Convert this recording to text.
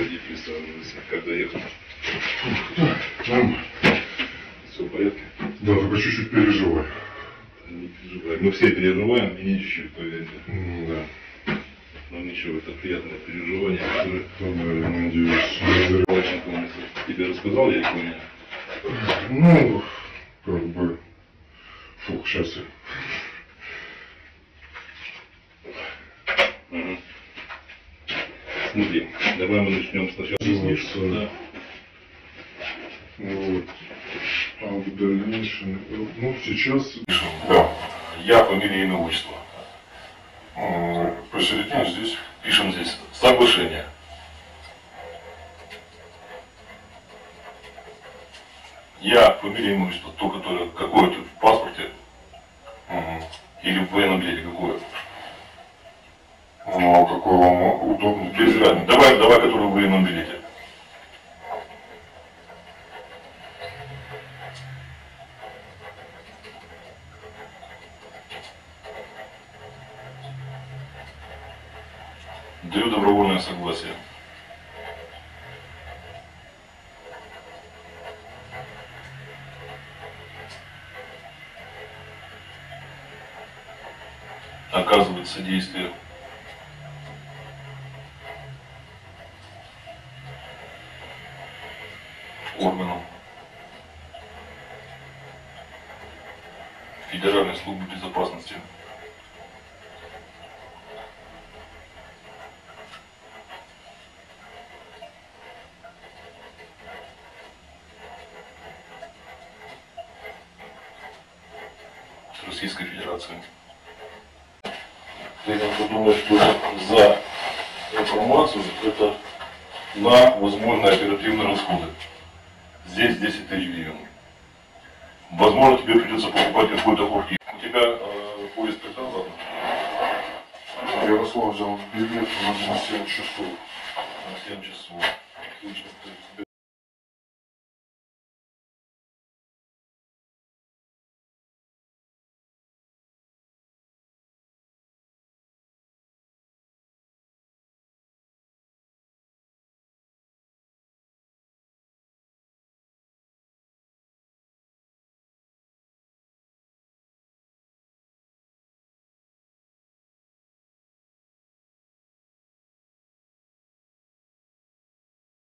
Проходи, присаживайся. Как доехал? Нормально. Все в порядке? Да, только чуть-чуть переживаю. Не переживай. Мы все переживаем, и не чуть-чуть, поверьте. М, Да. Но ничего, это приятное переживание, которое Да, я надеюсь. зря. очень помнится. Тебе рассказал я помню. Ну, как бы... Фух, сейчас я... Мгм. Смотри, давай мы начнем сначала Ну, снижки, что? да? Вот. А в дальнейшем... Ну, сейчас... Да. Я, фамилия, имя, отчество. М, Посередине здесь пишем здесь соглашение. Я, фамилия, имя, отчество, то, которое какое-то в паспорте. Или в военном билете какое. Ну, какой вам удобно? Без разницы. Давай, давай, которое в военном билете. Даю добровольное согласие. Оказывать содействие органам Федеральной службы безопасности. Российской Федерации. Я подумаю, что за информацию это на возможные оперативные расходы. Здесь 10 тысяч гривен. Возможно, тебе придется покупать какой-то квартиру. У тебя э, поезд когда завтра? Ярослав взял билет на 7 часов. На 7 часов. Отлично.